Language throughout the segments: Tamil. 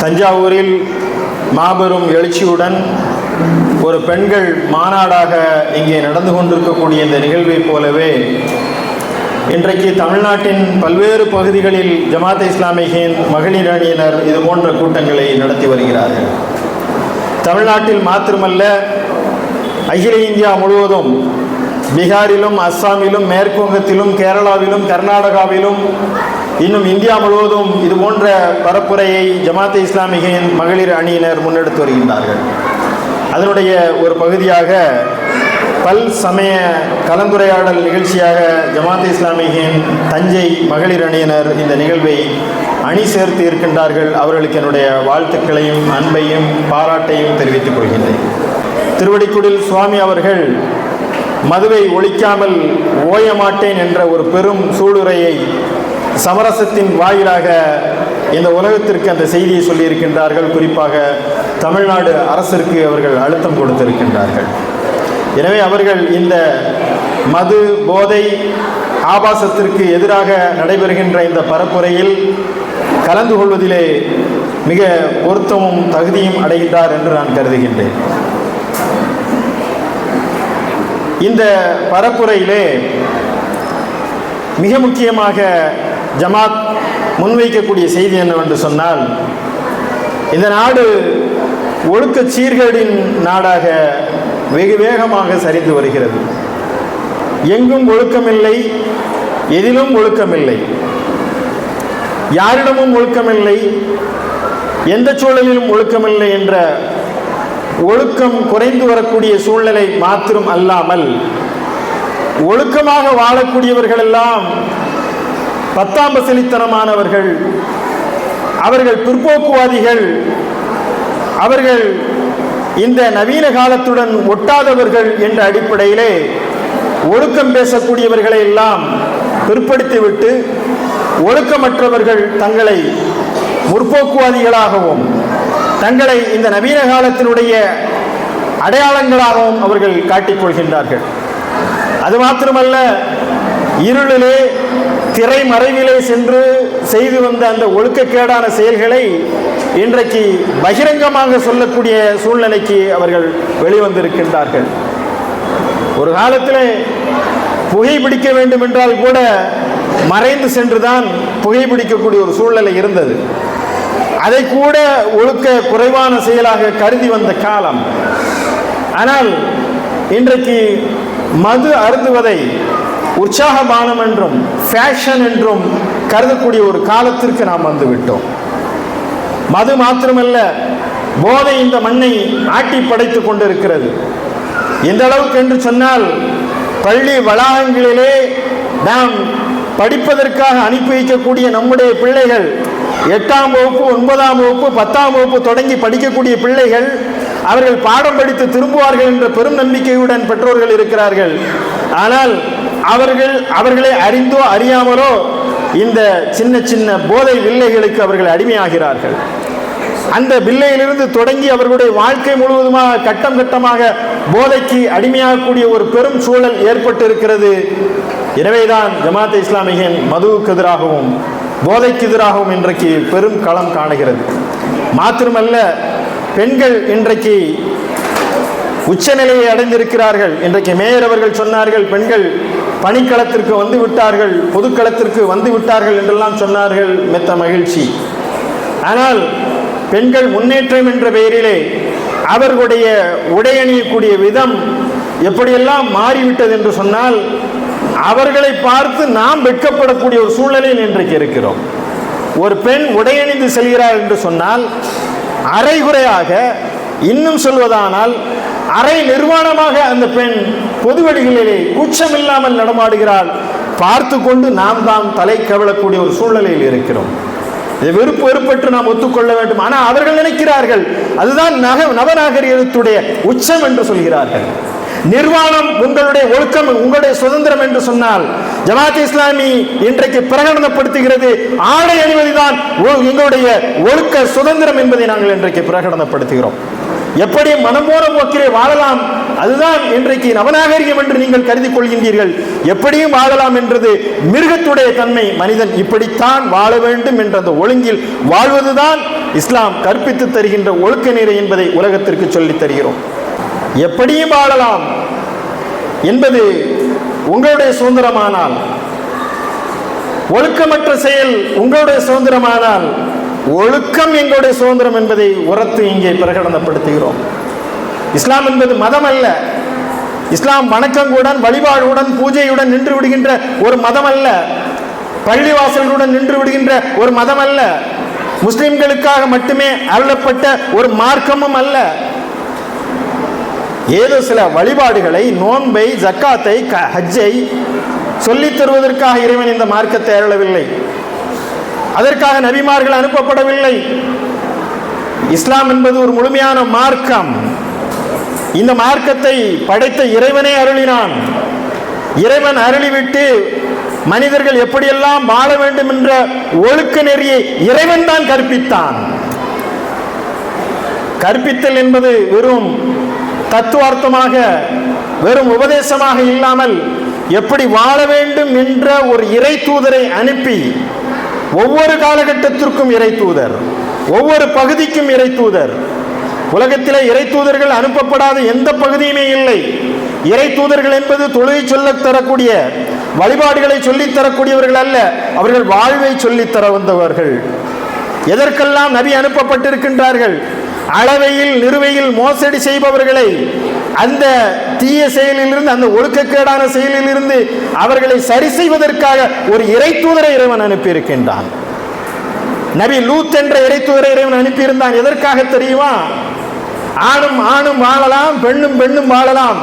தஞ்சாவூரில் மாபெரும் எழுச்சியுடன் ஒரு பெண்கள் மாநாடாக இங்கே நடந்து கொண்டிருக்கக்கூடிய இந்த நிகழ்வைப் போலவே இன்றைக்கு தமிழ்நாட்டின் பல்வேறு பகுதிகளில் ஜமாத் இஸ்லாமியின் மகளிர் அணியினர் இது போன்ற கூட்டங்களை நடத்தி வருகிறார்கள். தமிழ்நாட்டில் மாத்திரமல்ல அகில இந்தியா முழுவதும் பீகாரிலும் அஸ்ஸாமிலும் மேற்குவங்கத்திலும் கேரளாவிலும் கர்நாடகாவிலும் இன்னும் இந்தியா முழுவதும் இது போன்ற பரப்புரையை ஜமாத் இஸ்லாமியின் மகளிர் அணியினர் முன்னெடுத்து வருகின்றார்கள். அதனுடைய ஒரு பகுதியாக பல் சமய கலந்துரையாடல் நிகழ்ச்சியாக ஜமாத் இஸ்லாமியின் தஞ்சை மகளிர் அணியினர் இந்த நிகழ்வை அணி சேர்த்து இருக்கின்றார்கள். அவர்களுக்கு என்னுடைய வாழ்த்துக்களையும் அன்பையும் பாராட்டையும் தெரிவித்துக் கொள்கின்றேன். திருவடிக்குடில் சுவாமி அவர்கள் மதுவை ஒழிக்காமல் ஓய மாட்டேன் என்ற ஒரு பெரும் சூளுரையை சமரசத்தின் வாயிலாக இந்த உலகத்திற்கு அந்த செய்தியை சொல்லியிருக்கின்றார்கள். குறிப்பாக தமிழ்நாடு அரசிற்கு அவர்கள் அழுத்தம் கொடுத்திருக்கின்றார்கள். எனவே அவர்கள் இந்த மது போதை ஆபாசத்திற்கு எதிராக நடைபெறுகின்ற இந்த பரப்புரையில் கலந்து கொள்வதிலே மிக பொருத்தமும் தகுதியும் அடைகின்றார் என்று நான் கருதுகின்றேன். இந்த பரப்புரையிலே மிக முக்கியமாக ஜமாத் முன்வைக்கக்கூடிய செய்தி என்னவென்று சொன்னால் இந்த நாடு ஒழுக்க சீர்கேடின் நாடாக வெகு வேகமாக சரிந்து வருகிறது. எங்கும் ஒழுக்கமில்லை எதிலும் ஒழுக்கமில்லை. யாரிடமும் ஒழுக்கமில்லை எந்த சூழலிலும் ஒழுக்கமில்லை என்ற ஒழுக்கம் குறைந்து வரக்கூடிய சூழ்நிலை மாத்திரம் அல்லாமல் ஒழுக்கமாக வாழக்கூடியவர்களெல்லாம் பத்தாம் பசலித்தனமானவர்கள் அவர்கள் பிற்போக்குவாதிகள் அவர்கள் இந்த நவீன காலத்துடன் ஒட்டாதவர்கள் என்ற அடிப்படையிலே ஒழுக்கம் பேசக்கூடியவர்களை எல்லாம் பிற்படுத்திவிட்டு ஒழுக்கமற்றவர்கள் தங்களை முற்போக்குவாதிகளாகவும் தங்களை இந்த நவீன காலத்தினுடைய அடையாளங்களாகவும் அவர்கள் காட்டிக்கொள்கின்றார்கள் அது மாத்திரமல்ல இருளிலே திரைமறைவிலே சென்று செய்து வந்த அந்த ஒழுக்கக்கேடான செயல்களை இன்றைக்கு பகிரங்கமாக சொல்லக்கூடிய சூழ்நிலைக்கு அவர்கள் வெளிவந்திருக்கின்றார்கள். ஒரு காலத்தில் புகைப்பிடிக்க வேண்டும் என்றால் கூட மறைந்து சென்றுதான் புகைப்பிடிக்கக்கூடிய ஒரு சூழ்நிலை இருந்தது. அதை கூட ஒழுக்க குறைவான செயலாக கருதி வந்த காலம். ஆனால் இன்றைக்கு மது அருந்துவதை உற்சாகமானம் என்றும் ஃபேஷன் என்றும் கருதக்கூடிய ஒரு காலத்திற்கு நாம் வந்துவிட்டோம். மது மாத்திரமல்ல போதை இந்த மண்ணை ஆட்டி படைத்துக் கொண்டிருக்கிறது. எந்த அளவுக்கு என்று சொன்னால் பள்ளி வளாகங்களிலே நாம் படிப்பதற்காக அனுப்பி வைக்கக்கூடிய நம்முடைய பிள்ளைகள் எட்டாம் வகுப்பு ஒன்பதாம் வகுப்பு பத்தாம் வகுப்பு தொடங்கி படிக்கக்கூடிய பிள்ளைகள் அவர்கள் பாடம் படித்து திரும்புவார்கள் என்ற பெரும் நம்பிக்கையுடன் பெற்றோர்கள் இருக்கிறார்கள். ஆனால் அவர்கள் அவர்களை அறிந்தோ அறியாமலோ இந்த சின்ன சின்ன போதை வில்லைகளுக்கு அவர்கள் அடிமையாகிறார்கள். அந்த வில்லையிலிருந்து தொடங்கி அவர்களுடைய வாழ்க்கை முழுவதுமாக கட்டம் கட்டமாக போதைக்கு அடிமையாகக்கூடிய ஒரு பெரும் சூழல் ஏற்பட்டு இருக்கிறது எனவேதான் ஜமாத் இஸ்லாமியின் மதுவுக்கு எதிராகவும் போதைக்கு எதிராகவும் இன்றைக்கு பெரும் களம் காணுகிறது. மாத்திரமல்ல பெண்கள் இன்றைக்கு உச்சநிலையை அடைந்திருக்கிறார்கள். இன்றைக்கு மேயர் அவர்கள் சொன்னார்கள் பெண்கள் பணிக்களத்திற்கு வந்து விட்டார்கள் பொதுக்களத்திற்கு வந்து விட்டார்கள் என்றெல்லாம் சொன்னார்கள் மெத்த மகிழ்ச்சி. ஆனால் பெண்கள் முன்னேற்றம் என்ற பெயரிலே அவர்களுடைய உடை அணியக்கூடிய விதம் எப்படியெல்லாம் மாறிவிட்டது என்று சொன்னால் அவர்களை பார்த்து நாம் வெட்கப்படக்கூடிய ஒரு சூழ்நிலையில் இன்றைக்கு இருக்கிறோம். ஒரு பெண் உடையணிந்து செல்கிறார் என்று சொன்னால் அரைகுறையாக இன்னும் சொல்வதானால் அரை நிர்வாணமாக அந்த பெண் பொதுவெளிகளிலே கூச்சமில்லாமல் நடமாடுகிறாள். பார்த்து கொண்டு நாம் தான் தலை கவிழக்கூடிய ஒரு சூழ்நிலையில் இருக்கிறோம். இதை வெறுப்பு வெறுப்பற்று நாம் ஒத்துக்கொள்ள வேண்டும். ஆனால் அவர்கள் நினைக்கிறார்கள் அதுதான் நக நவநாகரிகத்துடைய உச்சம் என்று சொல்கிறார்கள். நிர்வாணம் உங்களுடைய ஒழுக்கம் உங்களுடைய சுதந்திரம் என்று சொன்னால் ஜமாத் இஸ்லாமி இன்றைக்கு பிரகடனப்படுத்துகிறது. ஆடை அணிவதுதான் எங்களுடைய ஒழுக்க சுதந்திரம் என்பதை நாங்கள் இன்றைக்கு பிரகடனப்படுத்துகிறோம். எப்படி மனமோர போக்கிலே வாழலாம்? அதுதான் இன்றைக்கு நவநாகரிகம் என்று நீங்கள் கருதி கொள்கின்றீர்கள். எப்படியும் வாழலாம் என்றது மிருகத்துடைய தன்மை. மனிதன் இப்படித்தான் வாழ வேண்டும் என்ற அந்த ஒழுங்கில் வாழ்வதுதான் இஸ்லாம் கற்பித்து தருகின்ற ஒழுக்க நிலை என்பதை உலகத்திற்கு சொல்லித் தருகிறோம். எப்படியும் வாழலாம் என்பது உங்களுடைய சுதந்திரமானால். ஒழுக்கமற்ற செயல் உங்களுடைய சுதந்திரமானால். ஒழுக்கம் எங்களுடைய சுதந்திரம் என்பதை உரத்து இங்கே பிரகடனப்படுத்துகிறோம். இஸ்லாம் என்பது மதம் அல்ல இஸ்லாம் வணக்கங்களுடன் வழிபாடுடன் பூஜையுடன் நின்று விடுகின்ற ஒரு மதம் அல்ல பள்ளிவாசல்களுடன் நின்று விடுகின்ற ஒரு மதம் அல்ல முஸ்லிம்களுக்காக மட்டுமே அருளப்பட்ட ஒரு மார்க்கமும் அல்ல. ஏதோ சில வழிபாடுகளை நோன்பை ஜக்காத்தை க- ஹஜ்ஜை சொல்லித் தருவதற்காக இறைவன் இந்த மார்க்கத்தை அருளவில்லை. அதற்காக நபிமார்கள் அனுப்பப்படவில்லை. இஸ்லாம் என்பது ஒரு முழுமையான மார்க்கம். இந்த மார்க்கத்தை படைத்த இறைவனே அருளினான். இறைவன் அருளிவிட்டு மனிதர்கள் எப்படியெல்லாம் வாழ வேண்டும் என்ற ஒழுக்க நெறியை இறைவன் தான் கற்பித்தான். கற்பித்தல் என்பது வெறும் தத்துவார்த்தமாக வெறும் உபதேசமாக இல்லாமல் எப்படி வாழ வேண்டும் என்ற ஒரு இறை தூதரை அனுப்பி ஒவ்வொரு காலகட்டத்திற்கும் இறை தூதர் ஒவ்வொரு பகுதிக்கும் இறை தூதர். உலகத்திலே இறை தூதர்கள் அனுப்பப்படாத எந்த பகுதியுமே இல்லை. இறை தூதர்கள் என்பது தொழுகை சொல்லத் தரக்கூடிய வழிபாடுகளை சொல்லித் தரக்கூடியவர்கள் அல்ல அவர்கள் வாழ்வை சொல்லித் தர வந்தவர்கள். எதற்கெல்லாம் நபி அனுப்பப்பட்டிருக்கின்றார்கள்? அளவையில் நிறுவையில் மோசடி செய்பவர்களை அந்த தீய செயலிலிருந்து அந்த ஒழுக்கக்கேடான செயலிலிருந்து அவர்களை சரி செய்வதற்காக ஒரு இறை தூதரை இறைவன் அனுப்பியிருக்கின்றான். நபி லூத் என்ற இறை தூதரை இறைவன் அனுப்பியிருந்தான். எதற்காக தெரியுமா? ஆணும் ஆணும் வாழலாம் பெண்ணும் பெண்ணும் வாழலாம்.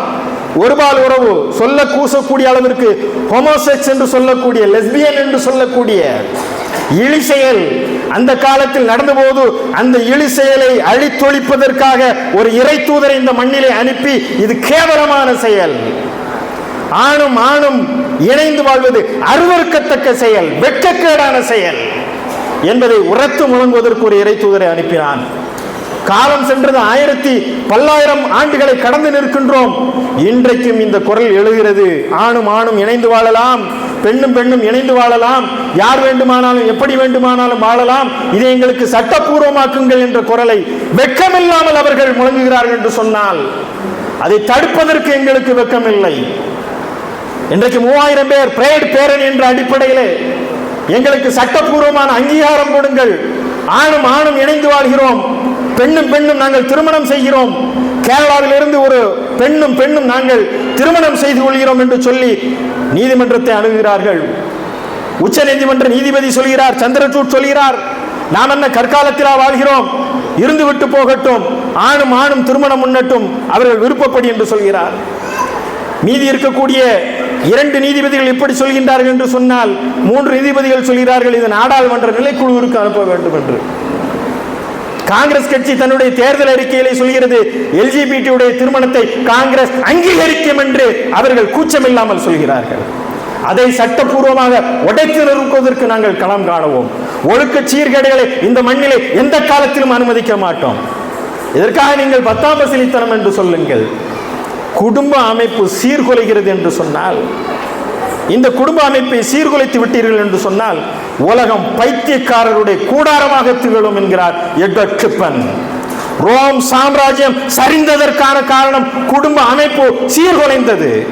ஒருபால் உறவு சொல்ல கூசக்கூடிய அளவிற்கு ஹோமோசெக்ஸ் என்று சொல்லக்கூடிய லெஸ்பியன் என்று சொல்லக்கூடிய இழி செயல் அந்த காலத்தில் நடந்தபோது அந்த இழி செயலை அழித்தொழிப்பதற்காக ஒரு இறை தூதரை இந்த மண்ணிலே அனுப்பி இது கேவலமான செயல். ஆணும் ஆணும் இணைந்து வாழ்வது அருவருக்கத்தக்க செயல் வெட்கக்கேடான செயல் என்பதை உரத்து முழங்குவதற்கு ஒரு இறை தூதரை அனுப்பினான். காலம் சென்றது ஆயிரத்தி பல்லாயிரம் ஆண்டுகளை கடந்து நிற்கின்றோம். இன்றைக்கும் இந்த குரல் எழுகிறது. ஆணும் ஆணும் இணைந்து வாழலாம். பெண்ணும் பெண்ணும் இணைந்து வாழலாம். யார் வேண்டுமானாலும் எப்படி வேண்டுமானாலும் வாழலாம். இதை எங்களுக்கு சட்டப்பூர்வமாக்குங்கள் என்ற குரலை வெட்கமில்லாமல் அவர்கள் முழங்குகிறார்கள் என்று சொன்னால் அதை தடுப்பதற்கு எங்களுக்கு வெக்கமில்லை. இன்றைக்கு மூவாயிரம் பேர் பிரேட் பேரணி என்ற அடிப்படையிலே எங்களுக்கு சட்டப்பூர்வமான அங்கீகாரம் கொடுங்கள். ஆணும் ஆணும் இணைந்து வாழ்கிறோம். பெண்ணும் பெண்ணும் நாங்கள் திருமணம் செய்கிறோம். கேரளாவிலிருந்து ஒரு பெண்ணும் பெண்ணும் நாங்கள் திருமணம் செய்து கொள்கிறோம் என்று சொல்லி நீதிமன்றத்தை அணுகுகிறார்கள். உச்ச நீதிமன்ற நீதிபதி சொல்கிறார் சந்திரசூட் சொல்கிறார் நாம் என்ன கற்காலத்திலா வாழ்கிறோம்? இருந்து விட்டு போகட்டும் ஆணும் ஆணும் திருமணம் முன்னட்டும் அவர்கள் விருப்பப்படி என்று சொல்கிறார். மீதி இருக்கக்கூடிய இரண்டு நீதிபதிகள் எப்படி சொல்கின்றார்கள் என்று சொன்னால் மூன்று நீதிபதிகள் சொல்கிறார்கள் இது நாடாளுமன்ற நிலைக்குழுவிற்கு அனுப்ப வேண்டும் என்று. காங்கிரஸ் கட்சி தன்னுடைய தேர்தல் அறிக்கையிலே சொல்கிறது எல்ஜிபிடியுடைய திருமணத்தை காங்கிரஸ் அங்கீகரிக்கும் என்று அவர்கள் கூச்சமில்லாமல் சொல்கிறார்கள். அதை சட்டப்பூர்வமாக உடைத்து நிறுத்துவதற்கு நாங்கள் களம் காணுவோம். ஒழுக்க சீர்கேடுகளை இந்த மண்ணிலே எந்த காலத்திலும் அனுமதிக்க மாட்டோம். இதற்காக நீங்கள் பத்தாம் பசிலித்தனம் என்று சொல்லுங்கள். குடும்ப அமைப்பு சீர்குலைகிறது என்று சொன்னால் இந்த குடும்ப அமைப்பை சீர்குலைத்து விட்டீர்கள் என்று சொன்னால் உலகம் பைத்தியக்காரருடைய கூடாரமாக திகழும் என்கிறார் எட்வர்ட் கிப்பன். ரோம் சாம்ராஜ்யம் சரிந்ததற்கான காரணம் குடும்ப அமைப்பு சீர்குலைந்தது.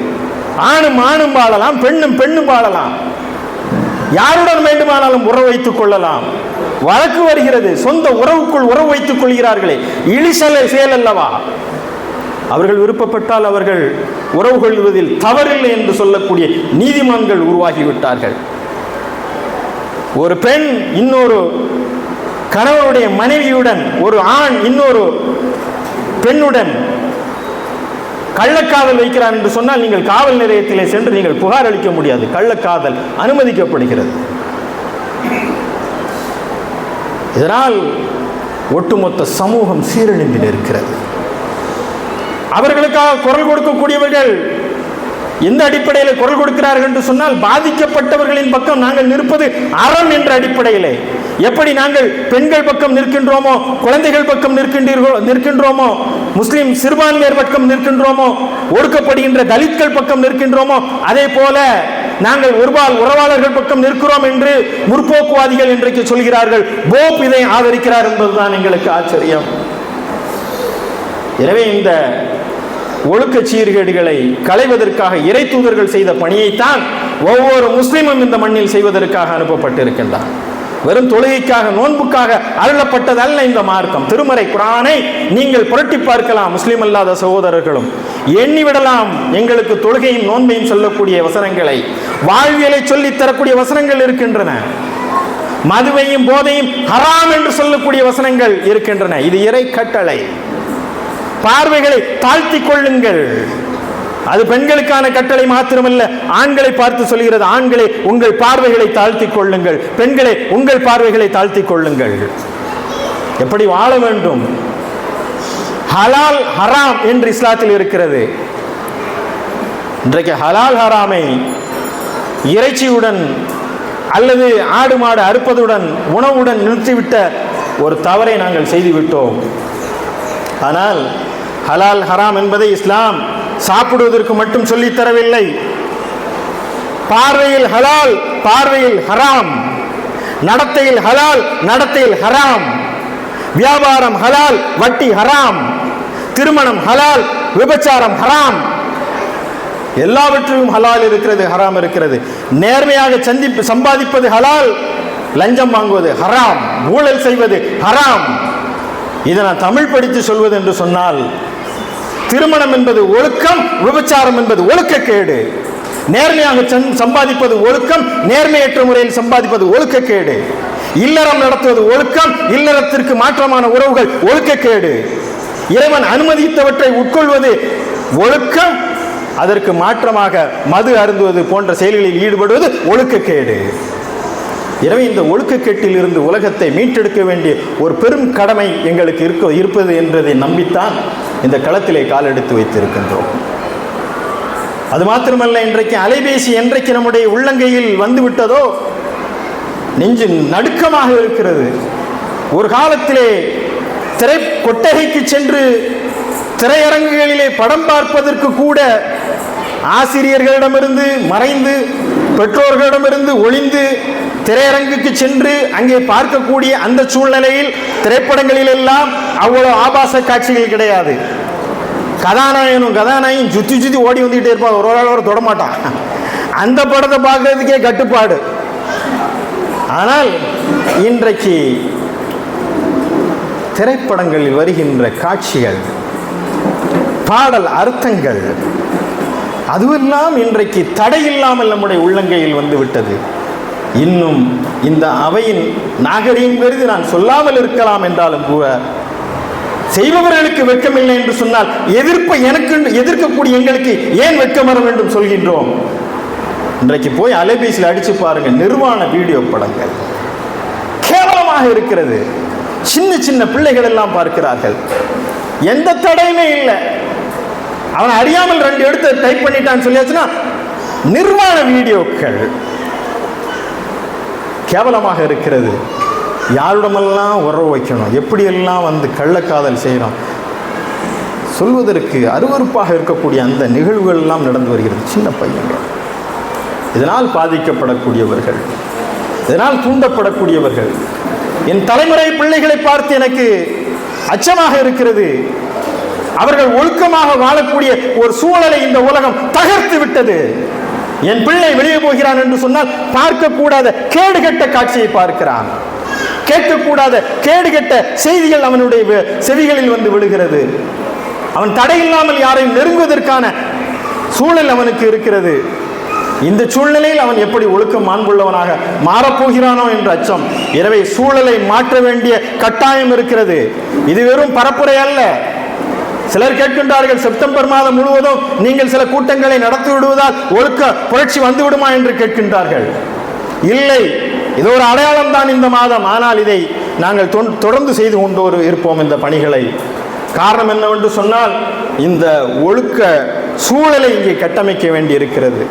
ஆணும் ஆணும் வாழலாம் பெண்ணும் பெண்ணும் வாழலாம். யாருடன் வேண்டுமானாலும் உறவு வைத்துக் கொள்ளலாம். வழக்கு வருகிறது சொந்த உறவுக்குள் உறவு வைத்துக் கொள்கிறார்களே. இழிசலை செயல் அல்லவா? அவர்கள் விருப்பப்பட்டால் அவர்கள் உறவு கொள்வதில் தவறில்லை என்று சொல்லக்கூடிய நீதிமான்கள் உருவாகிவிட்டார்கள். ஒரு பெண் இன்னொரு கணவனுடைய மனைவியுடன் ஒரு ஆண் இன்னொரு பெண்ணுடன் கள்ளக்காதல் வைக்கிறார் என்று சொன்னால் நீங்கள் காவல் நிலையத்திலே சென்று நீங்கள் புகார் அளிக்க முடியாது. கள்ளக்காதல் அனுமதிக்கப்படுகிறது. இதனால் ஒட்டுமொத்த சமூகம் சீரழிந்து நிற்கிறது. அவர்களுக்காக குரல் கொடுக்கக்கூடியவர்கள் எந்த அடிப்படையில் குரல் கொடுக்கிறார்கள் என்று சொன்னால் பாதிக்கப்பட்டவர்களின் பக்கம் நாங்கள் நிற்பது அறம் என்ற அடிப்படையிலே. எப்படி நாங்கள் பெண்கள் பக்கம் நிற்கின்றோமோ குழந்தைகள் பக்கம் நிற்கின்றீர்களோ நிற்கின்றோமோ முஸ்லிம் சிறுபான்மையர் பக்கம் நிற்கின்றோமோ ஒடுக்கப்படுகின்ற தலித்கள் பக்கம் நிற்கின்றோமோ அதே போல நாங்கள் ஒருபால் உறவாளர்கள் பக்கம் நிற்கிறோம் என்று முற்போக்குவாதிகள் இன்றைக்கு சொல்கிறார்கள். போப் இதை ஆதரிக்கிறார் என்பதுதான் எங்களுக்கு ஆச்சரியம். எனவே இந்த ஒழுக்க சீர்கேடுகளை களைவதற்காக இறை தூதர்கள் செய்த பணியைத்தான் ஒவ்வொரு முஸ்லீமும் இந்த மண்ணில் செய்வதற்காக அனுப்பப்பட்டிருக்கின்றார். வெறும் தொழுகைக்காக நோன்புக்காக அருளப்பட்டதல்ல இந்த மார்க்கம். திருமறை குரானை நீங்கள் புரட்டி பார்க்கலாம் முஸ்லீம் அல்லாத சகோதரர்களும். எண்ணிவிடலாம் எங்களுக்கு தொழுகையும் நோன்பையும் சொல்லக்கூடிய வசனங்களை. வாழ்வியலை சொல்லித் தரக்கூடிய வசனங்கள் இருக்கின்றன. மதுவையும் போதையும் ஹராம் என்று சொல்லக்கூடிய வசனங்கள் இருக்கின்றன. இது இறை கட்டளை. பார்வைகளை தாழ்த்திக் கொள்ளுங்கள். அது பெண்களுக்கான கட்டளை மாத்திரமல்ல ஆண்களை பார்த்து சொல்கிறது ஆண்களை உங்கள் பார்வைகளை தாழ்த்தி கொள்ளுங்கள். பெண்களை உங்கள் பார்வைகளை தாழ்த்திக் கொள்ளுங்கள். எப்படி வாழ வேண்டும்? ஹலால் ஹராம் என்று இஸ்லாத்தில் இருக்கிறது. இன்றைக்கு ஹலால் ஹராமை இறைச்சியுடன் அல்லது ஆடு மாடு அறுப்பதுடன் உணவுடன் நிறுத்திவிட்ட ஒரு தவறை நாங்கள் செய்துவிட்டோம். ஆனால் ஹலால் ஹராம் என்பதை இஸ்லாம். சாப்பிடுவதற்கு மட்டும் சொல்லித் தரவில்லை. பார்வையில் ஹலால் பார்வையில் ஹராம். நடத்தையில் ஹலால் நடத்தையில் ஹராம். வியாபாரம் ஹலால் வட்டி ஹராம். திருமணம் ஹலால் விபச்சாரம் ஹராம். எல்லாவற்றிலும் ஹலால் இருக்கிறது ஹராம் இருக்கிறது. நேர்மையாக சந்திப்பு சம்பாதிப்பது ஹலால் லஞ்சம் வாங்குவது ஹராம். ஊழல் செய்வது ஹராம். இதை நான் தமிழ் படித்து சொல்வது என்று சொன்னால் திருமணம் என்பது ஒழுக்கம் விபச்சாரம் என்பது ஒழுக்கக்கேடு. நேர்மையாக சம்- சம்பாதிப்பது ஒழுக்கம் நேர்மையற்ற முறையில் சம்பாதிப்பது ஒழுக்கக்கேடு. இல்லறம் நடத்துவது ஒழுக்கம் இல்லறத்திற்கு மாற்றமான உறவுகள் ஒழுக்கக்கேடு. இறைவன் அனுமதித்தவற்றை உட்கொள்வது ஒழுக்கம் அதற்கு மாற்றமாக மது அருந்துவது போன்ற செயல்களில் ஈடுபடுவது ஒழுக்கக்கேடு. எனவே இந்த ஒழுக்கக்கெட்டில் இருந்து உலகத்தை மீட்டெடுக்க வேண்டிய ஒரு பெரும் கடமை எங்களுக்கு இருக்க இருப்பது என்றதை நம்பித்தான் இந்த களத்திலே காலெடுத்து வைத்திருக்கின்றோம். அது மாத்திரமல்ல இன்றைக்கு அலைபேசி என்றைக்கு நம்முடைய உள்ளங்கையில் வந்து விட்டதோ நெஞ்சு நடுக்கமாக இருக்கிறது. ஒரு காலத்திலே திரை கொட்டகைக்கு சென்று திரையரங்குகளிலே படம் பார்ப்பதற்கு கூட ஆசிரியர்களிடமிருந்து மறைந்து பெற்றோர்களிடமிருந்து ஒளிந்து திரையரங்குக்கு சென்று அங்கே பார்க்கக்கூடிய அந்த சூழ்நிலையில் திரைப்படங்களில் எல்லாம் அவ்வளவு ஆபாச காட்சிகள் கிடையாது. கதாநாயகனும் கதாநாயகன் சுத்தி சுத்தி ஓடி வந்துக்கிட்டே இருப்பான். ஒரு ஆள் ஒரு தொடமாட்டான் அந்த படத்தை பார்க்கறதுக்கே கட்டுப்பாடு. ஆனால் இன்றைக்கு திரைப்படங்களில் வருகின்ற காட்சிகள் பாடல் அர்த்தங்கள் அதுவெல்லாம் இன்றைக்கு தடை இல்லாமல் நம்முடைய உள்ளங்கையில் வந்து விட்டது. இன்னும் இந்த அவையின் நாகரீகம் கருதி நான் சொல்லாமல் இருக்கலாம் என்றாலும் கூட செய்பவர்களுக்கு வெட்கமில்லை என்று சொன்னால் எதிர்ப்பை எனக்கு எதிர்க்கக்கூடிய எங்களுக்கு ஏன் வெட்கம் வர வேண்டும் சொல்கின்றோம். இன்றைக்கு போய் அலைபேசியில் அடிச்சு பாருங்க நிர்வாண வீடியோ படங்கள். கேவலமாக இருக்கிறது. சின்ன சின்ன பிள்ளைகள் எல்லாம் பார்க்கிறார்கள். எந்த தடையுமே இல்லை. அவன் அறியாமல் ரெண்டு எடுத்து டைப் பண்ணிட்டான்னு சொல்லியாச்சுன்னா நிர்வாண வீடியோக்கள் கேவலமாக இருக்கிறது. யாரிடமெல்லாம் உறவு வைக்கணும்? எப்படியெல்லாம் வந்து கள்ளக்காதல் செய்கிறோம் சொல்வதற்கு அருவருப்பாக இருக்கக்கூடிய அந்த நிகழ்வுகள் எல்லாம் நடந்து வருகிறது. சின்ன பையன்கள். இதனால் பாதிக்கப்படக்கூடியவர்கள். இதனால் தூண்டப்படக்கூடியவர்கள். என் தலைமுறை பிள்ளைகளை பார்த்து எனக்கு அச்சமாக இருக்கிறது. அவர்கள் ஒழுக்கமாக வாழக்கூடிய ஒரு சூழலை இந்த உலகம் தகர்த்து விட்டது. என் பிள்ளை வெளியே போகிறான் என்று சொன்னால் பார்க்கக்கூடாத கேடுகட்ட காட்சியை பார்க்கிறான். கேட்கக்கூடாத கேடுகட்ட செய்திகள் அவனுடைய செவிகளில் வந்து விழுகிறது. அவன் தடையில்லாமல் யாரையும் நெருங்குவதற்கான சூழல் அவனுக்கு இருக்கிறது. இந்த சூழ்நிலையில் அவன் எப்படி ஒழுக்கம் மாண்புள்ளவனாக மாறப்போகிறானோ என்ற அச்சம். எனவே சூழலை மாற்ற வேண்டிய கட்டாயம் இருக்கிறது. இது வெறும் பரப்புரை அல்ல. சிலர் கேட்கின்றார்கள் செப்டம்பர் மாதம் முழுவதும் நீங்கள் சில கூட்டங்களை நடத்தி விடுவதால் ஒழுக்க புரட்சி வந்து விடுமா என்று கேட்கின்றார்கள். இல்லை இது ஒரு அடையாளம் தான் இந்த மாதம். ஆனால் இதை நாங்கள் தொடர்ந்து செய்து கொண்டு ஒரு இருப்போம் இந்த பணிகளை. காரணம் என்னவென்று சொன்னால் இந்த ஒழுக்க சூழலை இங்கே கட்டமைக்க வேண்டி இருக்கிறது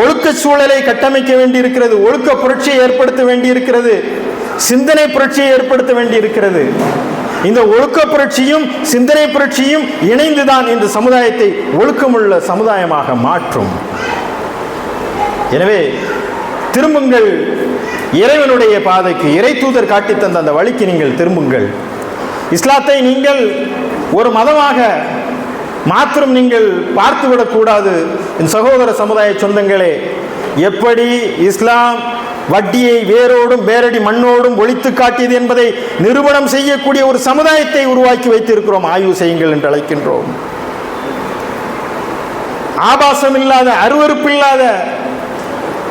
ஒழுக்க சூழலை கட்டமைக்க வேண்டி இருக்கிறது ஒழுக்க புரட்சியை ஏற்படுத்த வேண்டி இருக்கிறது சிந்தனை புரட்சியை ஏற்படுத்த வேண்டி இருக்கிறது இந்த ஒழுக்க புரட்சியும் சிந்தனை புரட்சியும் இணைந்துதான் இந்த சமுதாயத்தை ஒழுக்கமுள்ள சமுதாயமாக மாற்றும். எனவே திரும்புங்கள். இறைவனுடைய பாதைக்கு இறை தூதர் காட்டி தந்த அந்த வழிக்கு நீங்கள் திரும்புங்கள். இஸ்லாத்தை நீங்கள் ஒரு மதமாக மாத்திரம் நீங்கள் பார்த்துவிடக்கூடாது. என் சகோதர சமுதாய சொந்தங்களே எப்படி இஸ்லாம் வட்டியை வேரோடும் வேரடி மண்ணோடும் ஒழித்து காட்டியது என்பதை நிரூபணம் செய்யக்கூடிய ஒரு சமுதாயத்தை உருவாக்கி வைத்திருக்கிறோம் ஆய்வு செய்யுங்கள் என்று அழைக்கின்றோம். ஆபாசம் இல்லாத அருவறுப்பு இல்லாத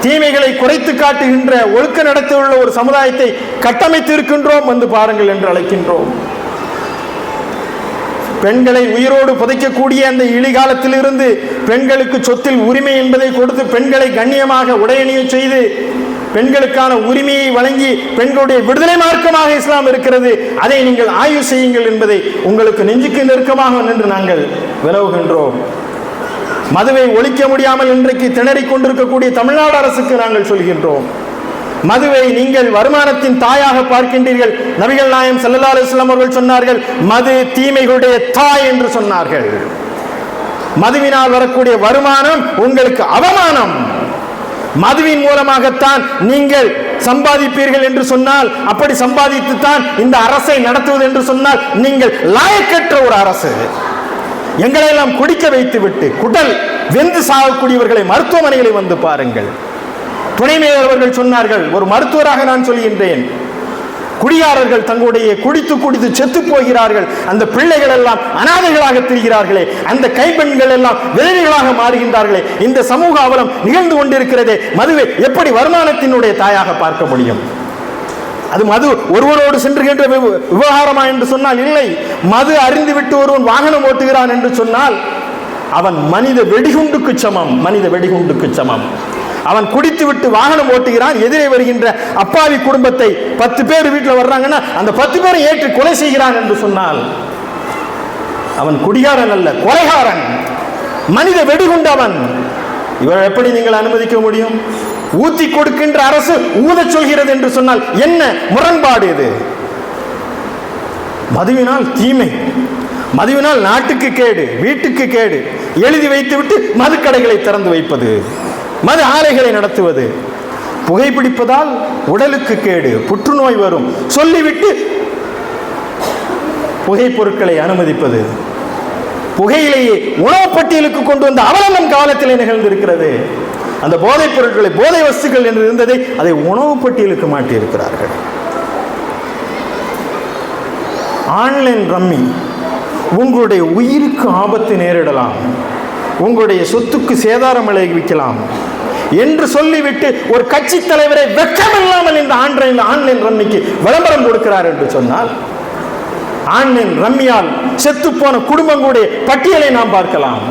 தீமைகளை குறைத்து காட்டுகின்ற ஒழுக்க நடத்தியுள்ள ஒரு சமுதாயத்தை கட்டமைத்து இருக்கின்றோம் வந்து பாருங்கள் என்று அழைக்கின்றோம். பெண்களை உயிரோடு புதைக்கக்கூடிய அந்த இழிகாலத்திலிருந்து பெண்களுக்கு சொத்தில் உரிமை என்பதை கொடுத்து பெண்களை கண்ணியமாக உடையணிய செய்து பெண்களுக்கான உரிமையை வழங்கி பெண்களுடைய விடுதலை மார்க்கமாக இஸ்லாம் இருக்கிறது. அதை நீங்கள் ஆய்வு செய்யுங்கள் என்பதை உங்களுக்கு நெஞ்சுக்கு நெருக்கமாக நின்று நாங்கள் விலவுகின்றோம் மதுவை ஒழிக்க முடியாமல் இன்றைக்கு திணறிக் கொண்டிருக்கக்கூடிய தமிழ்நாடு அரசுக்கு நாங்கள் சொல்கின்றோம். மதுவை நீங்கள் வருமானத்தின் தாயாக பார்க்கின்றீர்கள். நபிகள் நாயம் செல்லல்லா அலுவலாம் அவர்கள் சொன்னார்கள் மது தீமைகளுடைய தாய் என்று சொன்னார்கள். மதுவினால் வரக்கூடிய வருமானம் உங்களுக்கு அவமானம். மதுவின் மூலமாகத்தான் நீங்கள் சம்பாதிப்பீர்கள் என்று சொன்னால் அப்படி சம்பாதித்து தான் இந்த அரசை நடத்துவது என்று சொன்னால் நீங்கள் லாயக்கற்ற ஒரு அரசு. எங்களை எல்லாம் குடிக்க வைத்து விட்டு குடல் வெந்து சாகக்கூடியவர்களை மருத்துவமனைகளை வந்து பாருங்கள். துணைமேயர் அவர்கள் சொன்னார்கள் ஒரு மருத்துவராக நான் சொல்கின்றேன். குடியாரர்கள் தங்களுடைய குடித்து குடித்து செத்து போகிறார்கள். அந்த பிள்ளைகள் எல்லாம் அனாதைகளாக திரிகிறார்களே. அந்த கைப்பெண்கள் எல்லாம் விதவைகளாக மாறுகின்றார்களே. இந்த சமூக அவலம் நிகழ்ந்து கொண்டிருக்கிறதே. மதுவை எப்படி வருமானத்தினுடைய தாயாக பார்க்க முடியும்? அது மது ஒருவரோடு சென்றுகின்ற விவ- விவகாரமா என்று சொன்னால் இல்லை. மது அறிந்துவிட்டு ஒருவன் வாகனம் ஓட்டுகிறான் என்று சொன்னால் அவன் மனித வெடிகுண்டுக்கு சமம். மனித வெடிகுண்டுக்கு சமம். அவன் குடித்து விட்டு வாகனம் ஓட்டுகிறான். எதிரே வருகின்ற அப்பாவி குடும்பத்தை பத்து பேர் வீட்டில் வர்றாங்கன்னா அந்த பத்து பேரை ஏற்று கொலை செய்கிறான் என்று சொன்னால் அவன் குடிகாரன் அல்ல கொலைகாரன். மனித வெடிகுண்டு அவன். இவர் எப்படி நீங்கள் அனுமதிக்க முடியும்? ஊத்தி கொடுக்கின்ற அரசு ஊதச் சொல்கிறது என்று சொன்னால் என்ன முரண்பாடு இது? மதுவினால் தீமை மதுவினால் நாட்டுக்கு கேடு வீட்டுக்கு கேடு. எழுதி வைத்துவிட்டு மதுக்கடைகளை திறந்து வைப்பது. மது ஆலைகளை நடத்துவது. புகைப்பிடிப்பதால் உடலுக்கு கேடு புற்றுநோய் வரும். சொல்லிவிட்டு புகைப்பொருட்களை அனுமதிப்பது. புகையிலேயே உணவு பட்டியலுக்கு கொண்டு வந்த அவலம் காலத்தில் நிகழ்ந்திருக்கிறது. அந்த போதைப் பொருட்களை போதை வஸ்துக்கள் என்று இருந்ததை அதை உணவு பட்டியலுக்கு மாட்டியிருக்கிறார்கள் ஆன்லைன் ரம்மி உங்களுடைய உயிருக்கு ஆபத்து நேரிடலாம். உங்களுடைய சொத்துக்கு சேதாரம் விளைவிக்கலாம். என்று சொல்லிவிட்டு ஒரு கட்சி தலைவரை வெக்கமில்லாமல் இந்த ஆன்லைன் ஆன்லைன் ரம்மிக்கு விளம்பரம் கொடுக்கிறார் என்று சொன்னால் ஆன்லைன் ரம்மியால் செத்துப்போன குடும்பங்களுடைய பட்டியலை நாம் பார்க்கலாம்.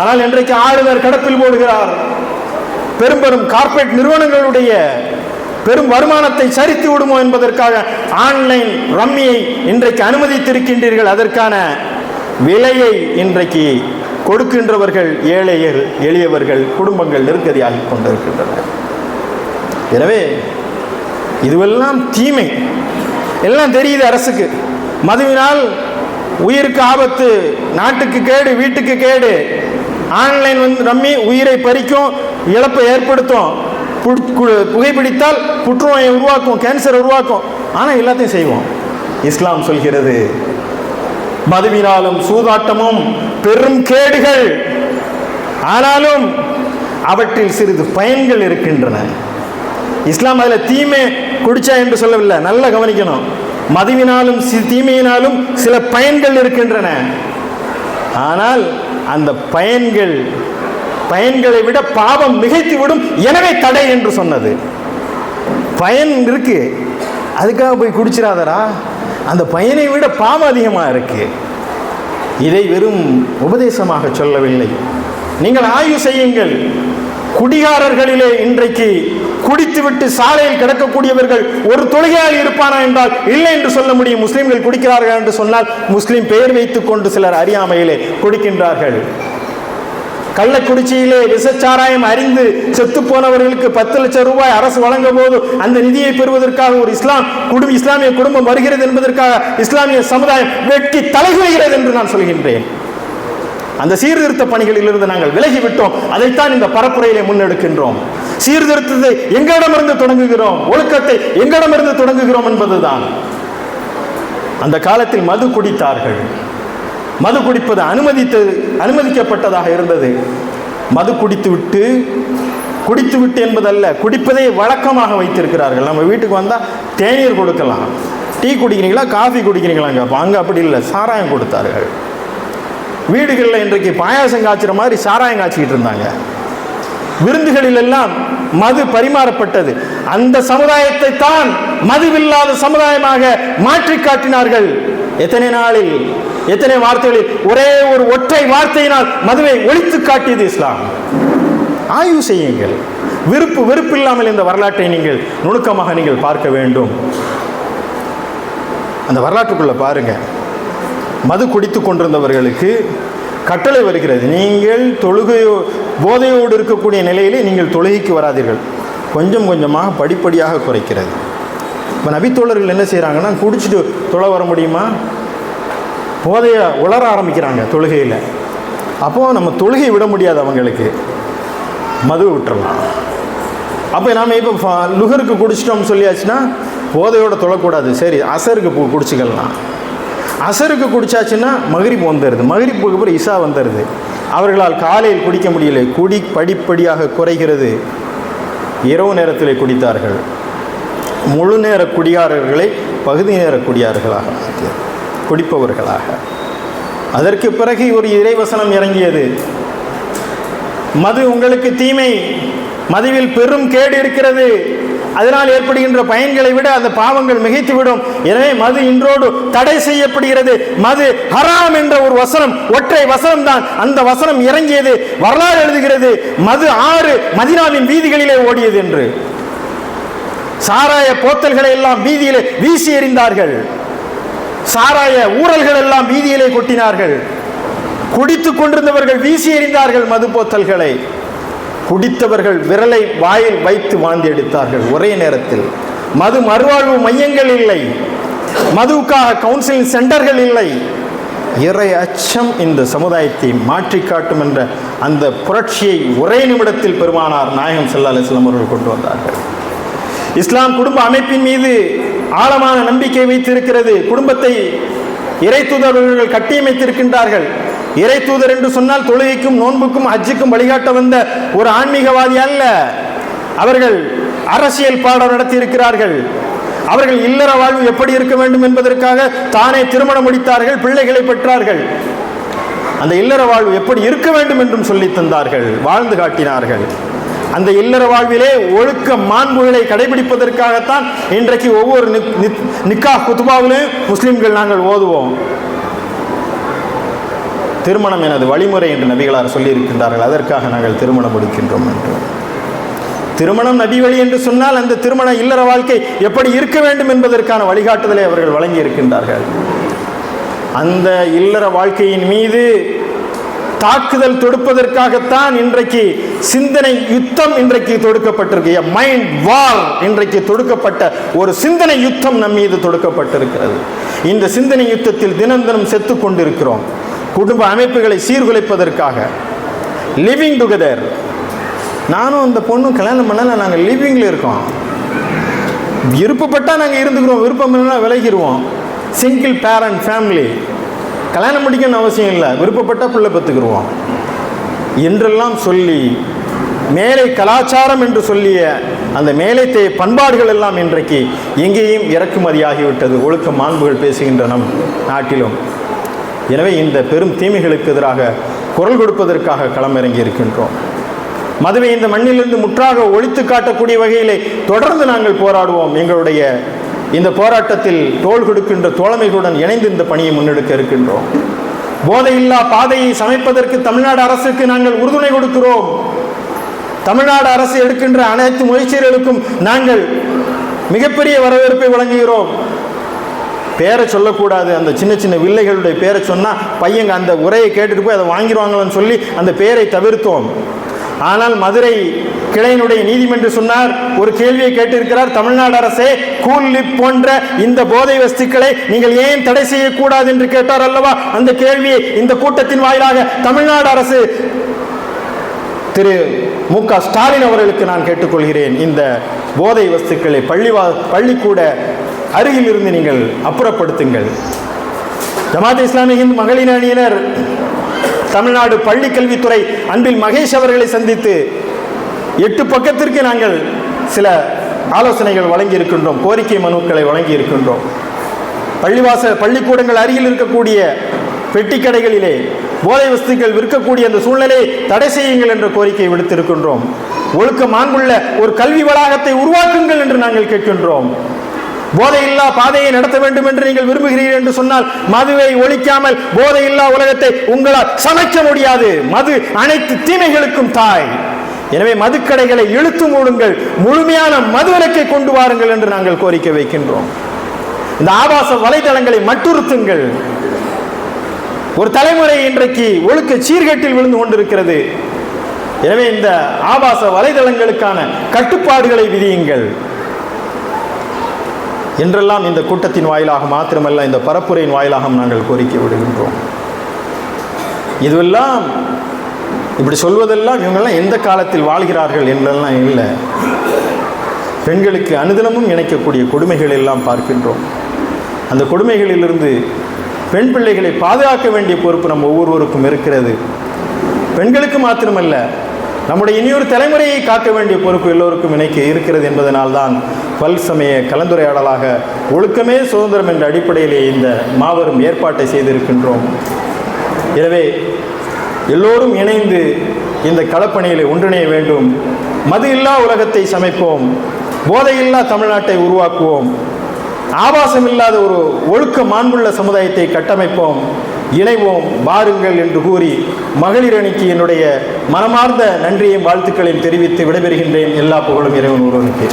ஆனால் இன்றைக்கு ஆளுநர் கடப்பில் போடுகிறார். பெரும்பெரும் கார்ப்பரேட் நிறுவனங்களுடைய பெரும் வருமானத்தை சரித்து விடுமோ என்பதற்காக ஆன்லைன் ரம்மியை இன்றைக்கு அனுமதித்திருக்கின்றீர்கள். அதற்கான விலையை இன்றைக்கு கொடுக்கின்றவர்கள் ஏழையர் எளியவர்கள் குடும்பங்கள் நெருக்கடியாகி கொண்டிருக்கின்றனர். எனவே இதுவெல்லாம் தீமை. எல்லாம் தெரியுது அரசுக்கு. மதுவினால் உயிருக்கு ஆபத்து நாட்டுக்கு கேடு வீட்டுக்கு கேடு. ஆன்லைன் வந்து நம்பி உயிரை பறிக்கும் இழப்பை ஏற்படுத்தும். புட்- புகைப்பிடித்தால் புற்றுநோயை உருவாக்கும் கேன்சர் உருவாக்கும். ஆனால் எல்லாத்தையும் செய்வோம். இஸ்லாம் சொல்கிறது மதுவினாலும் சூதாட்டமும் பெரும் கேடுகள். ஆனாலும் அவற்றில் சிறிது பயன்கள் இருக்கின்றன. இஸ்லாம் அதில் தீமை குடிச்சா என்று சொல்லவில்லை. நல்லா கவனிக்கணும். மதுவினாலும் தீமையினாலும் சில பயன்கள் இருக்கின்றன. ஆனால் அந்த பயன்கள் பயன்களை விட பாவம் மிகைத்து விடும் எனவே தடை என்று சொன்னது. பயன் இருக்கு. அதுக்காக போய் குடிச்சிடாதடா அந்த பயனை விட பாவம் அதிகமாக இருக்கு. இதை வெறும் உபதேசமாக சொல்லவில்லை. நீங்கள் ஆய்வு செய்யுங்கள். குடிகாரர்களிலே இன்றைக்கு குடித்துவிட்டு சாலையில் கிடக்கக்கூடியவர்கள் ஒரு தொழுகையால் இருப்பானா என்றால் இல்லை என்று சொல்ல முடியும். முஸ்லிம்கள் குடிக்கிறார்கள் என்று சொன்னால் முஸ்லிம் பெயர் வைத்துக் கொண்டு சிலர் அறியாமையிலே குடிக்கின்றார்கள். கள்ளக்குறிச்சியிலே விசச்சாராயம் அறிந்து செத்து போனவர்களுக்கு பத்து லட்சம் ரூபாய் அரசு வழங்கும் போது அந்த நிதியை பெறுவதற்காக ஒரு இஸ்லாம் குடும்ப இஸ்லாமிய குடும்பம் வருகிறது என்பதற்காக இஸ்லாமிய சமுதாயம் வெட்டி தலைகுகிறது என்று நான் சொல்கின்றேன். அந்த சீர்திருத்த பணிகளிலிருந்து நாங்கள் விலகி விட்டோம் அதைத்தான் இந்த பரப்புரையிலே முன்னெடுக்கின்றோம். சீர்திருத்தத்தை எங்களிடமிருந்து தொடங்குகிறோம். ஒழுக்கத்தை எங்களிடமிருந்து தொடங்குகிறோம் என்பதுதான். அந்த காலத்தில் மது குடித்தார்கள். மது குடிப்பது அனுமதித்தது அனுமதிக்கப்பட்டதாக இருந்தது. மது குடித்து விட்டு குடித்து விட்டு என்பதல்ல குடிப்பதை வழக்கமாக வைத்திருக்கிறார்கள். நம்ம வீட்டுக்கு வந்தால் தேநீர் கொடுக்கலாம். டீ குடிக்கிறீங்களா காஃபி குடிக்கிறீங்களாங்க? அங்கே அப்படி இல்லை சாராயம் கொடுத்தார்கள். வீடுகளில் இன்றைக்கு பாயாசம் காய்ச்சுற மாதிரி சாராயம் காய்ச்சிக்கிட்டு இருந்தாங்க. விருந்துகளில் எல்லாம் மது பரிமாறப்பட்டது. அந்த சமுதாயத்தை தான் மதுவில்லாத சமுதாயமாக மாற்றி காட்டினார்கள். எத்தனை நாளில்? எத்தனை வார்த்தைகளில் ஒரே ஒரு ஒற்றை வார்த்தையினால் மதுவை ஒழித்து காட்டியது இஸ்லாம். ஆய்வு செய்யுங்கள். விருப்பு வெறுப்பு இல்லாமல் இந்த வரலாற்றை நீங்கள் நுணுக்கமாக நீங்கள் பார்க்க வேண்டும். அந்த வரலாற்றுக்குள்ள பாருங்க. மது குடித்து கொண்டிருந்தவர்களுக்கு கட்டளை வருகிறது. நீங்கள் தொழுகையோ போதையோடு இருக்கக்கூடிய நிலையிலே நீங்கள் தொழுகைக்கு வராதீர்கள். கொஞ்சம் கொஞ்சமாக படிப்படியாக குறைக்கிறது. இப்போ நபித்தோழர்கள் என்ன செய்கிறாங்கன்னா குடிச்சிட்டு தொலை வர முடியுமா? போதையை உளர ஆரம்பிக்கிறாங்க தொழுகையில். அப்போது நம்ம தொழுகை விட முடியாது அவங்களுக்கு. மது விட்டுறலாம் அப்போ நாம் இப்போ லுகருக்கு குடிச்சிட்டோம்னு சொல்லியாச்சுன்னா போதையோட தொழக்கூடாது. சரி அசருக்கு கு- குடிச்சிக்கலாம். அசருக்கு குடிச்சாச்சுன்னா மகிரிப்பு வந்துடுது மகிரிப்புக்கு அப்புறம் இசா வந்துடுது அவர்களால் காலையில் குடிக்க முடியலை. குடி படிப்படியாக குறைகிறது. இரவு நேரத்தில் குடித்தார்கள். முழு நேர குடியாரர்களை பகுதி நேர குடியார்களாக மாற்றியது. குடிப்பவர்களாக. அதற்கு பிறகு ஒரு இறைவசனம் இறங்கியது. மது உங்களுக்கு தீமை மதுவில் பெரும் கேடு இருக்கிறது. அதனால் ஏற்படுகின்ற பயன்களை விட அந்த பாவங்கள் மிகைத்துவிடும். எனவே மது இன்றோடு தடை செய்யப்படுகிறது. மது ஹராம் என்ற ஒரு வசனம் ஒற்றை வசனம் தான் அந்த வசனம் இறங்கியது வரலாறு எழுதுகிறது. மது ஆறு மதினாவின் வீதிகளிலே ஓடியது என்று. சாராய போத்தல்களை எல்லாம் வீதியிலே வீசி எறிந்தார்கள். சாராய ஊழல்கள் எல்லாம் வீதியிலே கொட்டினார்கள். குடித்துக் கொண்டிருந்தவர்கள் வீசி எறிந்தார்கள் மது போத்தல்களை குடித்தவர்கள் விரலை வாயில் வைத்து வாந்தி எடுத்தார்கள் ஒரே நேரத்தில். மது மறுவாழ்வு மையங்கள் இல்லை. மதுவுக்காக கவுன்சிலிங் சென்டர்கள் இல்லை. இறை அச்சம் இந்த சமுதாயத்தை மாற்றி காட்டும் என்ற அந்த புரட்சியை ஒரே நிமிடத்தில் பெருமானார் நாயகம் ஸல்லல்லாஹு அலைஹி அவர்கள் கொண்டு வந்தார்கள். இஸ்லாம் குடும்ப அமைப்பின் மீது ஆழமான நம்பிக்கை வைத்திருக்கிறது. குடும்பத்தை இறை தூதர்கள் கட்டியமைத்திருக்கின்றார்கள். இறை தூதர் என்று சொன்னால் தொழுகைக்கும் நோன்புக்கும் அஜிக்கும் வழிகாட்ட வந்த ஒரு ஆன்மீகவாதி அல்ல. அவர்கள் அரசியல் பாடம் நடத்தியிருக்கிறார்கள். அவர்கள் இல்லற வாழ்வு எப்படி இருக்க வேண்டும் என்பதற்காக தானே திருமணம் முடித்தார்கள் பிள்ளைகளை பெற்றார்கள். அந்த இல்லற வாழ்வு எப்படி இருக்க வேண்டும் என்றும் சொல்லி தந்தார்கள் வாழ்ந்து காட்டினார்கள். அந்த இல்லற வாழ்விலே ஒழுக்க மாண்புகளை கடைபிடிப்பதற்காகத்தான் இன்றைக்கு ஒவ்வொரு நிக்கா குத்துபாவிலையும் முஸ்லிம்கள் நாங்கள் ஓதுவோம். திருமணம் எனது வழிமுறை என்று நபிகளார் சொல்லியிருக்கின்றார்கள். அதற்காக நாங்கள் திருமணம் முடிக்கின்றோம் என்று. திருமணம் நபி வழி என்று சொன்னால் அந்த திருமண இல்லற வாழ்க்கை எப்படி இருக்க வேண்டும் என்பதற்கான வழிகாட்டுதலை அவர்கள் வழங்கி இருக்கின்றார்கள் அந்த இல்லற வாழ்க்கையின் மீது தாக்குதல் தொடுப்பதற்காகத்தான் இன்றைக்கு சிந்தனை யுத்தம் இன்றைக்கு தொடுக்கப்பட்டிருக்கு. மைண்ட் வார் இன்றைக்கு தொடுக்கப்பட்ட ஒரு சிந்தனை யுத்தம் நம் மீது தொடுக்கப்பட்டிருக்கிறது. இந்த சிந்தனை யுத்தத்தில் தினம் தினம் செத்து கொண்டிருக்கிறோம். குடும்ப அமைப்புகளை சீர்குலைப்பதற்காக. லிவிங் டுகெதர் நானும் அந்த பொண்ணும் கல்யாணம் பண்ணல நாங்கள் லிவிங்கில் இருக்கோம். விருப்பப்பட்டால் நாங்கள் இருந்துக்கிறோம் விருப்பம் இல்லைன்னா விலகிடுவோம். சிங்கிள் பேரண்ட் ஃபேமிலி கல்யாணம் முடிக்கணும்னு அவசியம் இல்லை. விருப்பப்பட்ட பிள்ளை பெற்றுக்குருவோம். என்றெல்லாம் சொல்லி மேலை கலாச்சாரம் என்று சொல்லிய அந்த மேலைத்தே பண்பாடுகள் எல்லாம் இன்றைக்கு எங்கேயும் இறக்குமதியாகிவிட்டது. ஒழுக்க மாண்புகள் பேசுகின்ற நம் நாட்டிலும். எனவே இந்த பெரும் தீமைகளுக்கு எதிராக குரல் கொடுப்பதற்காக களமிறங்கி இருக்கின்றோம். மதுவை இந்த மண்ணிலிருந்து முற்றாக ஒழித்து காட்டக்கூடிய வகையிலே தொடர்ந்து நாங்கள் போராடுவோம். எங்களுடைய இந்த போராட்டத்தில் தோள் கொடுக்கின்ற தோழமைகளுடன் இணைந்து இந்த பணியை முன்னெடுக்க இருக்கின்றோம். போதையில்லா பாதையை சமைப்பதற்கு தமிழ்நாடு அரசுக்கு நாங்கள் உறுதுணை கொடுக்கிறோம். தமிழ்நாடு அரசு எடுக்கின்ற அனைத்து முயற்சிகளுக்கும் நாங்கள் மிகப்பெரிய வரவேற்பை வழங்குகிறோம். பேரை சொல்லக்கூடாது. அந்த சின்ன சின்ன வில்லைகளுடைய பேரை சொன்னால் பையங்க அந்த உரையை கேட்டுட்டு போய் அதை வாங்கிடுவாங்களோன்னு சொல்லி அந்த பேரை தவிர்த்தோம். ஆனால் மதுரை கிளையினுடைய நீதிமன்று சொன்னார் ஒரு கேள்வியை கேட்டிருக்கிறார் தமிழ்நாடு அரசே கூல் லிப் போன்ற இந்த போதை வஸ்துக்களை நீங்கள் ஏன் தடை செய்யக்கூடாது என்று கேட்டார் அல்லவா? அந்த கேள்வியை இந்த கூட்டத்தின் வாயிலாக தமிழ்நாடு அரசு திரு மு க ஸ்டாலின் அவர்களுக்கு நான் கேட்டுக்கொள்கிறேன். இந்த போதை வஸ்துக்களை பள்ளிவா பள்ளிக்கூட அருகில் இருந்து நீங்கள் அப்புறப்படுத்துங்கள். ஜமாத் இஸ்லாமிய இந்து மகளிர் அணியினர் தமிழ்நாடு பள்ளி கல்வித்துறை அன்பில் மகேஷ் அவர்களை சந்தித்து எட்டு பக்கத்திற்கு நாங்கள் சில ஆலோசனைகள் வழங்கி இருக்கின்றோம் கோரிக்கை மனுக்களை வழங்கி இருக்கின்றோம் பள்ளிவாச பள்ளிக்கூடங்கள் அருகில் இருக்கக்கூடிய பெட்டி கடைகளிலே போதை வஸ்துக்கள் விற்கக்கூடிய அந்த சூழ்நிலையை தடை செய்யுங்கள் என்ற கோரிக்கை விடுத்திருக்கின்றோம். ஒழுக்க மாண்புள்ள ஒரு கல்வி வளாகத்தை உருவாக்குங்கள் என்று நாங்கள் கேட்கின்றோம். போதையில்லா பாதையை நடத்த வேண்டும் என்று நீங்கள் விரும்புகிறீர்கள் என்று சொன்னால் மதுவை ஒழிக்காமல் போதையில்லா உலகத்தை உங்களால் சமைக்க முடியாது. மது அனைத்து தீமைகளுக்கும் தாய். எனவே மதுக்கடைகளை இழுத்து மூடுங்கள். முழுமையான மதுவிலக்கை கொண்டு வாருங்கள் என்று நாங்கள் கோரிக்கை வைக்கின்றோம். இந்த ஆபாச வலைதளங்களை மட்டுறுத்துங்கள். ஒரு தலைமுறை இன்றைக்கு ஒழுக்க சீர்கேட்டில் விழுந்து கொண்டிருக்கிறது. எனவே இந்த ஆபாச வலைதளங்களுக்கான கட்டுப்பாடுகளை விதியுங்கள். என்றெல்லாம் இந்த கூட்டத்தின் வாயிலாக மாத்திரமல்ல இந்த பரப்புரையின் வாயிலாக நாங்கள் கோரிக்கை விடுகின்றோம். இதுவெல்லாம் இப்படி சொல்வதெல்லாம் இவங்கெல்லாம் எந்த காலத்தில் வாழ்கிறார்கள் என்றெல்லாம் இல்லை. பெண்களுக்கு அனுதினமும் இணைக்கக்கூடிய கொடுமைகள் எல்லாம் பார்க்கின்றோம். அந்த கொடுமைகளிலிருந்து பெண் பிள்ளைகளை பாதுகாக்க வேண்டிய பொறுப்பு நம்ம ஒவ்வொருவருக்கும் இருக்கிறது. பெண்களுக்கு மாத்திரமல்ல நம்முடைய இனியொரு தலைமுறையை காக்க வேண்டிய பொறுப்பு எல்லோருக்கும் இணைக்க இருக்கிறது என்பதனால்தான் பல் சமய கலந்துரையாடலாக ஒழுக்கமே சுதந்திரம் என்ற அடிப்படையிலே இந்த மாபெரும் ஏற்பாட்டை செய்திருக்கின்றோம். எனவே எல்லோரும் இணைந்து இந்த களப்பணியில் ஒன்றிணைய வேண்டும். மது இல்லா உலகத்தை சமைப்போம். போதையில்லா தமிழ்நாட்டை உருவாக்குவோம். ஆபாசம் இல்லாத ஒரு ஒழுக்க மாண்புள்ள சமுதாயத்தை கட்டமைப்போம். இணைவோம் வாருங்கள் என்று கூறி மகளிர் அணிக்கு என்னுடைய மனமார்ந்த நன்றியையும் வாழ்த்துக்களையும் தெரிவித்து விடைபெறுகின்றேன். எல்லா புகழும் இறைவன் ஒருவனுக்கு